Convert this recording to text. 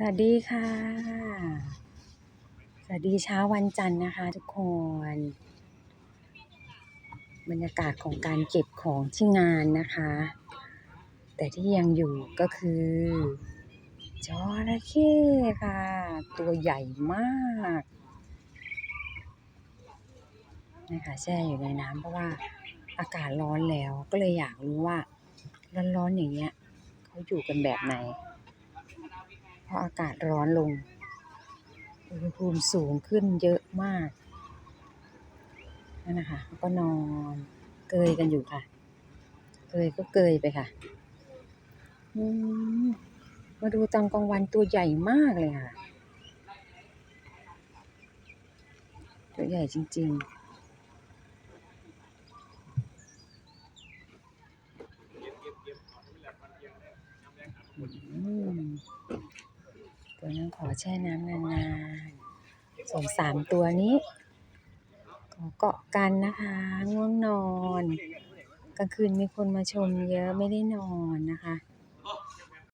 สวัสดีค่ะ สวัสดีเช้าวันจันทร์นะคะทุกคน บรรยากาศของการเก็บของที่งานนะคะ แต่ที่ยังอยู่ก็คือจระเข้ค่ะ ตัวใหญ่มากนะคะแช่อยู่ในน้ำเพราะว่าอากาศร้อนแล้วก็เลยอยากรู้ว่า ร้อนๆอย่างเงี้ยเขาอยู่กันแบบไหน เพราะอากาศร้อนลง อุณหภูมิสูงขึ้นเยอะมากนั่นนะคะก็นอนเกยกันอยู่ค่ะ เกยก็เกยไปค่ะมมาดูตอนกลางวันตัวใหญ่มากเลยค่ะ ตัวใหญ่จริงๆอืม ตัวนั้นขอแช่น้ำนานๆส่วนสามตัวนี้ขอเกาะกันนะคะ ง่วงนอน กลางคืนมีคนมาชมเยอะไม่ได้นอนนะคะ